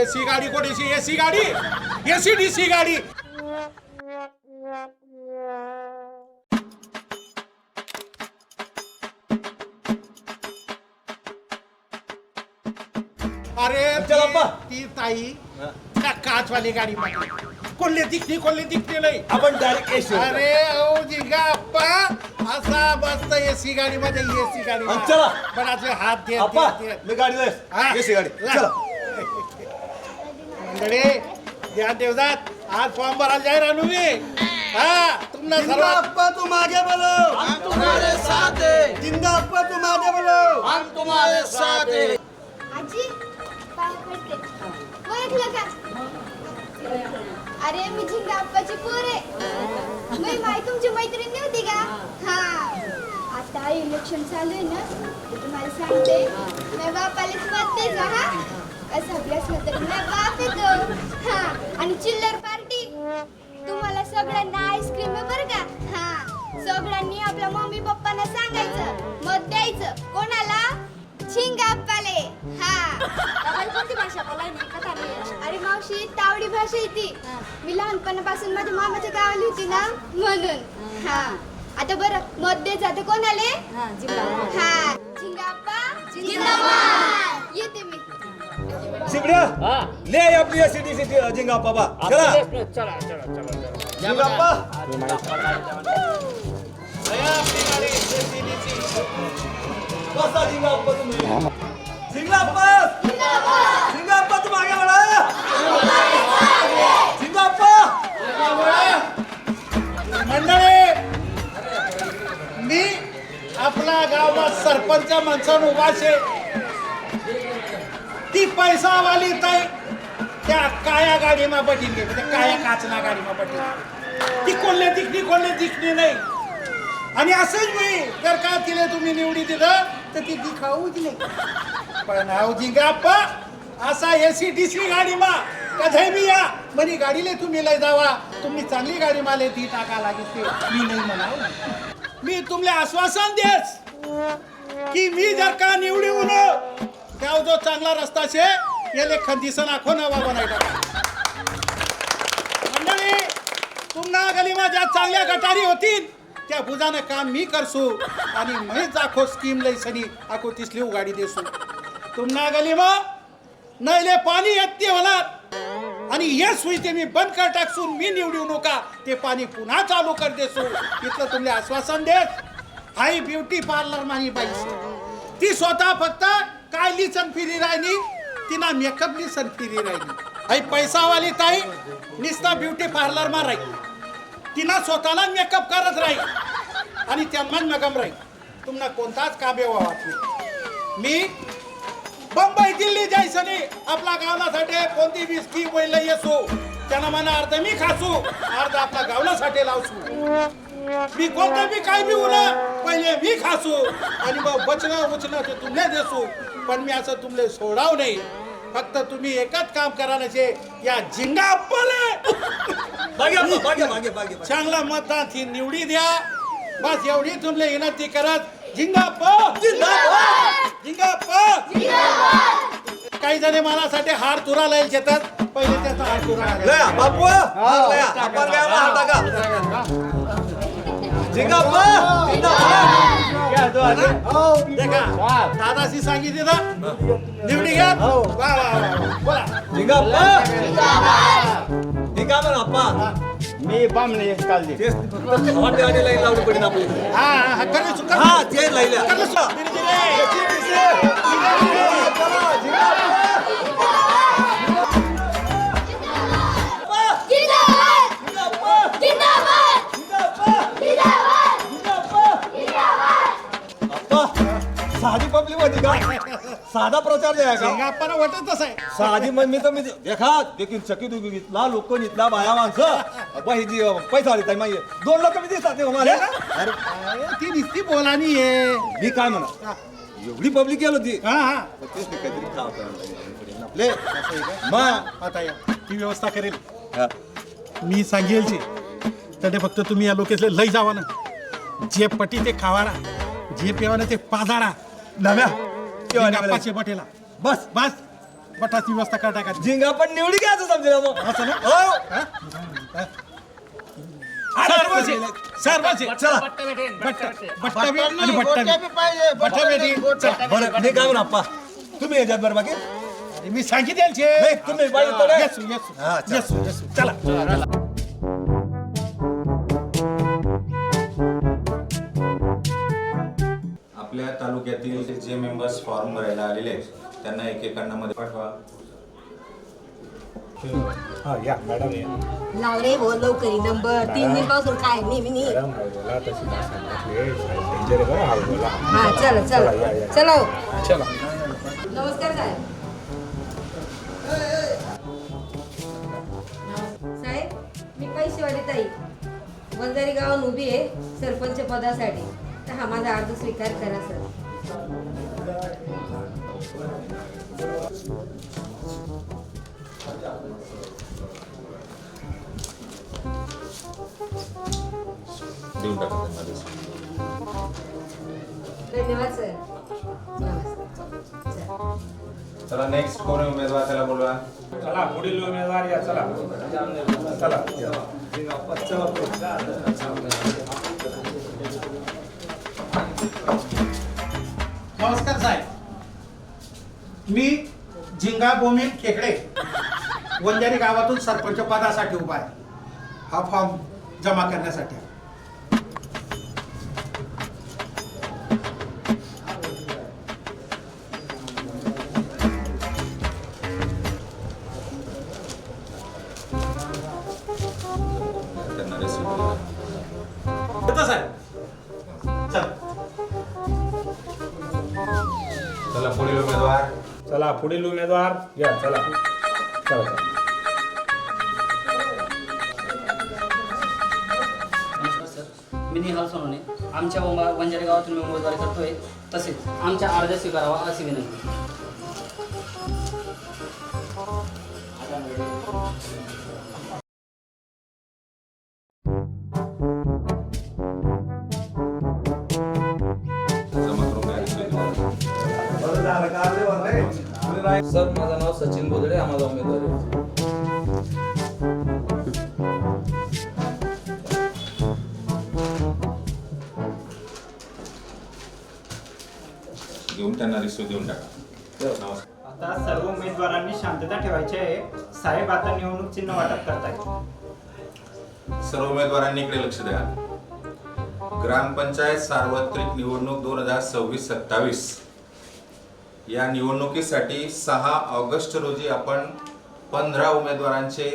AC गाडी कोणीशी AC? गाडी? एसी डीसी गाडी? अरे. ती ताई का काचवाली गाडी पाहिजे कोल्हे दिखती कोल्हे दिखते नाही. आपण डायरेक्ट एसी अरे ओ जिगा अप्पा असा मस्त एसी गाडी मध्ये एसी गाडी हा, चला. पण असे हात देत अप्पा देत- देत. मी गाडी हा. एसी गाडी. चला. मंडळी द्या देवदात आज फॉर्म भरायला जाहीर आणू मी. हा तुम्हाला सर्व अप्पा तू मागे बोलो. हम तुम्हारे साथ. हैं जिंदा अप्पा तू मागे बोलो. हम तुम्हारे साथ. हैं आजी पाय पडते ओळखलं का अरे मी झिंगा आप्पाची पोर आहे. मी माय तुमची मैत्रीण नव्हती का? हा. आता इलेक्शन चालू आहे ना तुम्हाला सांगते. मी बापालाच मत द्यायचा हा? असं अभ्यास असलं मी बाप येतो हा. आणि चिल्लर पार्टी. तुम्हाला सगळ्यांना आईस्क्रीम आहे बरं का? हा. सगळ्यांनी आपल्या मम्मी पप्पांना सांगायचं. मावशी तावडी भाषा आहे ती मी लहानपणापासून माझ्या मामाच्या गावाला होती ना म्हणून. हा. आता बरं मत दे जाते कोणाले? हा झिंगाप्पा जिंदाबाद. येते मी. ले आपली बा. चला. चला चला चला तुम्ही जिंगा अप्पा तू मागे बोला जिंगा अप्पा मंडळी मी आपला गावात सरपंच माणसानं उभाशे ती पैसावाली ताई त्या काया गाडीमा बटीन गे काया काचना गाडीमा बटीन ती कोल्हे दिखणी कोल्हे दिखणी नाही. आणि असंच मी जर का तिला तुम्ही निवडी दिलं तर ती दिखाऊच नाही पण अवधी गाप्पा असा एसी डीसी गाडी मा. कधी बी या. म्हणे गाडीले तुम्ही लय जावा. तुम्ही चांगली गाडी माले ती टाका लागेल ते. मी नाही म्हणाव. मी तुमले आश्वासन देस की मी जर का निवडी उलो त्या जो चांगला रस्ता शे याले खंदीसन आखो नवा बनाय टाका मंडळी पुन्हा गलीमा ज्या चांगल्या गटारी होतील त्या बुजानं काम मी करसू आणि मीच आखो स्कीम लईसनी आखो तिसली गाडी देसू. तुम्हा गलीमा नाहीले पाणी येते होणार. आणि हे सुई ते मी बंद कर टाकसून मी निवडू नका. ते पाणी पुन्हा चालू कर देसो इथलं तुम्ही आश्वासन देत हाई ब्युटी पार्लर माही बाई. ती स्वतः फक्त काय लिसन फिरी राहिली? तिना मेकअप लिसन फिरी राहिली. आई पैसावाली ताई निस्ता ब्युटी पार्लर मा राहील. तिनं स्वतःला मेकअप करत राहील. आणि त्यांनाच मगम राहील. तुम्हाला कोणताच कामे वावत मी जायचं नाही. आपला गावनासाठी कोणती बी स्कीम वैल येसो? त्यांना म्हणा अर्ध मी खासू अर्ध आपल्या गावनासाठी लावसू. मी कोणतं बी काय बी उला पहिले मी खासू. आणि मग बचणं उचणं ते तुमले देसू. पण मी असं तुमले सोडाव नाही. फक्त तुम्ही एकच काम करा नसे या झिंगा अप्पाले चांगला मतदान ती निवडी द्या. बस एवढी तुमले विनंती करत झिंगाप झिंगाप काही जणे मनासाठी हार तुरा लाईल शेतात. पहिले त्याचा हार तुरा आला. लया बापू लया. आपण काय अप्पा देखा. दादाशी सांगितले ना निवडी घ्या. वा वा वा वा. बोला. जिंगा अप्पा. मी बामणे तेच हॉटे आणि लाईन लावली पडेल आपली. हा हा हा कर हा. ते लाईल्या कर. जिंदाबाद जिंदाबाद साधी पब्लिक होती का? साधा प्रचार द्या का? झिंगाप्पाला वाटत तसं आहे. साधी मग मी तर मी देखा देखील चकित उभी इथला लोक इथला बाया माणसं. ही जी पैसा आली ताई माहिती दोन लोक मी दिसतात ते मला. अरे ती नुसती बोलानी आहे. मी काय म्हणा? एवढी पब्लिक गेलो होती. हा हा. तेच नाही काहीतरी खाव करायला लागेल आपले. मग आता या. ती व्यवस्था करेल. हा. मी सांगेलचे त्याने फक्त तुम्ही या लोकेसले लई जावा ना. जे पटी ते खावाडा जे पेवाना ते पाजाडा नव्या. पाचशे बटेला. बस. बस. बटाची व्यवस्था कर टाकायची झिंगा पण निवडी घ्यायचं समजेल मग असं ना? हो. चला. बट्टा बट्टा बी बट्टा बी. बरं मी काय म्हणू आप्पा तुम्ही याच्यात बरं बाकी. अरे मी सांगितले नाही तुम्ही पाहिजे तर येसू येसू. हा, चला. येसू येसू. चला. आपल्या तालुक्यातील जे मेंबर्स फॉर्म भरायला आलेले आहेत त्यांना एकेकांना मध्ये पाठवा. लाव रे लवकरी नंबर तीन दिनपासून काय नेहमी हा? चला चला. चला हो. नमस्कार साहेब. साहेब मी पैसेवाली ताई. वंजारी गावात उभी आहे सरपंच पदासाठी. तर हा माझा अर्ज स्वीकार करा सर. देऊन टाका त्यांना धन्यवाद सर चला. चला नेक्स्ट कोण आहे उमेदवार त्याला बोलवा. चला पुढील उमेदवार या चला. चला. नमस्कार साहेब. मी झिंगा बोमिल खेकडे. वंजारी गावातून सरपंच पदासाठी उभा आहे. हा फॉर्म जमा करण्यासाठी. चल. चला पुढील उमेदवार. चला पुढील उमेदवार. या चला. नमस्कार सर मी निहाल सोनवणे. आमच्या वंबा वंजारी गावातून मी उमेदवारी करतोय. तसेच आमच्या अर्ज स्वीकारावा अशी विनंती. टाका. सर माझं नाव सचिन बोदडे हा माझा उमेदवार आहे. घेऊन त्यांना रिसिव्ह देऊन टाका. नमस्कार. आता सर्व उमेदवारांनी शांतता ठेवायची आहे. साहेब आता निवडणूक चिन्ह वाटप करतायत सर्व उमेदवारांनी इकडे लक्ष द्या. ग्रामपंचायत सार्वत्रिक निवडणूक दोन हजार सव्वीस सत्तावीस. या निवडणुकीसाठी सहा ऑगस्ट रोजी आपण पंधरा उमेदवारांचे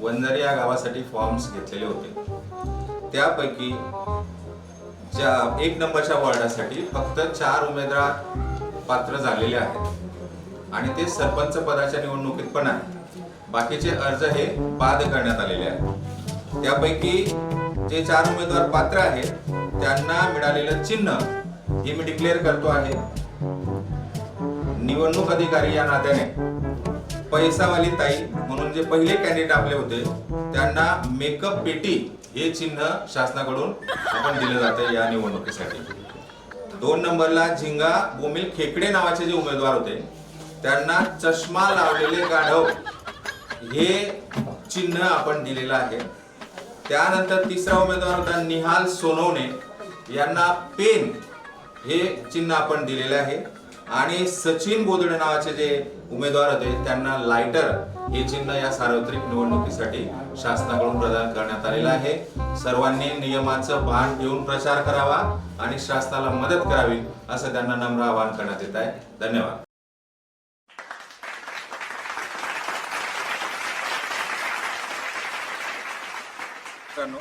वंजारी या गावासाठी फॉर्म्स घेतलेले होते. त्यापैकी ज्या एक नंबरच्या वॉर्डासाठी फक्त चार उमेदवार पात्र झालेले आहेत. आणि ते सरपंच पदाच्या निवडणुकीत पण आहेत. बाकीचे अर्ज हे बाद करण्यात आलेले आहेत. त्यापैकी जे चार उमेदवार पात्र आहेत त्यांना मिळालेलं चिन्ह हे मी डिक्लेअर करतो आहे. निवडणूक अधिकारी या नात्याने पैसावाली ताई म्हणून जे पहिले कॅन्डिडेट आपले होते त्यांना मेकअप पेटी हे चिन्ह शासनाकडून आपण दिलं जातं या निवडणुकीसाठी. दोन नंबरला झिंगा बोमिल खेकडे नावाचे जे उमेदवार होते त्यांना चष्मा लावलेले गाढव हे चिन्ह आपण दिलेलं आहे. त्यानंतर तिसरा उमेदवार होता निहाल सोनवणे यांना पेन हे चिन्ह आपण दिलेले आहे. आणि सचिन बोदडे नावाचे जे उमेदवार होते त्यांना लायटर हे चिन्ह या सार्वत्रिक निवडणुकीसाठी शासनाकडून प्रदान करण्यात आलेलं आहे. सर्वांनी नियमाचं भान ठेवून प्रचार करावा आणि शासनाला मदत करावी असं त्यांना नम्र आवाहन करण्यात येत आहे. धन्यवाद. मित्रांनो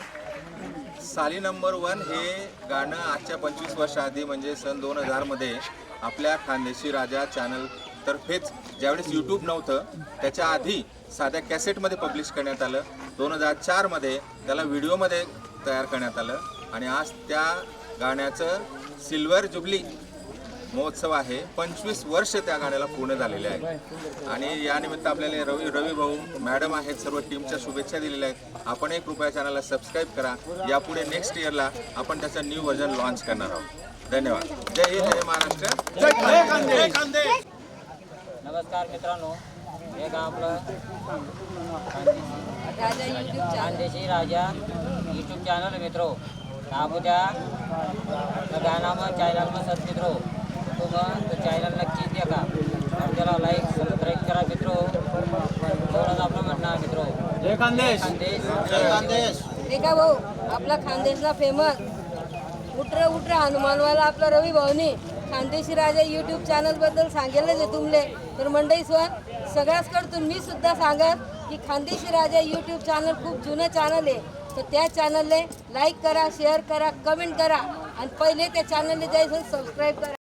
साली नंबर वन हे गाणं आजच्या पंचवीस वर्षाआधी म्हणजे सन दोन हजारमध्ये आपल्या खानदेशी राजा चॅनल तर्फेच ज्यावेळेस यूट्यूब नव्हतं त्याच्या आधी साध्या कॅसेटमध्ये पब्लिश करण्यात आलं. दोन हजार चारमध्ये त्याला व्हिडिओमध्ये तयार करण्यात आलं. आणि आज त्या गाण्याचं सिल्वर जुबली महोत्सव आहे. पंचवीस वर्ष त्या गाण्याला पूर्ण झालेले आहे आणि यानिमित्त आपल्याला रवी रवी भाऊ मॅडम आहेत सर्व टीमच्या शुभेच्छा दिलेल्या आहेत. आपण एक रुपया चॅनलला सबस्क्राईब करा. यापुढे नेक्स्ट इयरला आपण त्याचं न्यू व्हर्जन लॉन्च करणार आहोत. धन्यवाद. जय हिंद जय महाराष्ट्र. नमस्कार मित्रांनो. हे गाव आपलं Raja YouTube channel Raja YouTube channel मित्रो. नाम द्या. गाना मग सत मित्रो तुम्ही तो चॅनल नक्की देखा आणि त्याला लाईक सबस्क्राईब करा मित्रो. एवढंच आपलं म्हणणं आहे मित्रो. जय खानदेश. खानदेश. जय खानदेश. देखा भाऊ आपला खानदेशला फेमस उठर उठर हनुमानवाला आपला रवी भाऊनी खानदेशी राजा यूट्यूब चॅनलबद्दल सांगेलच आहे तुमले. तर मंडई स्वर सगळ्याच कडतून मी सुद्धा सांगत की खानदेशी राजा यूट्यूब चॅनल खूप जुनं चॅनल आहे. तर त्या चॅनलले लाईक करा शेअर करा कमेंट करा. आणि पहिले त्या चॅनलला जायचं सबस्क्राईब करा.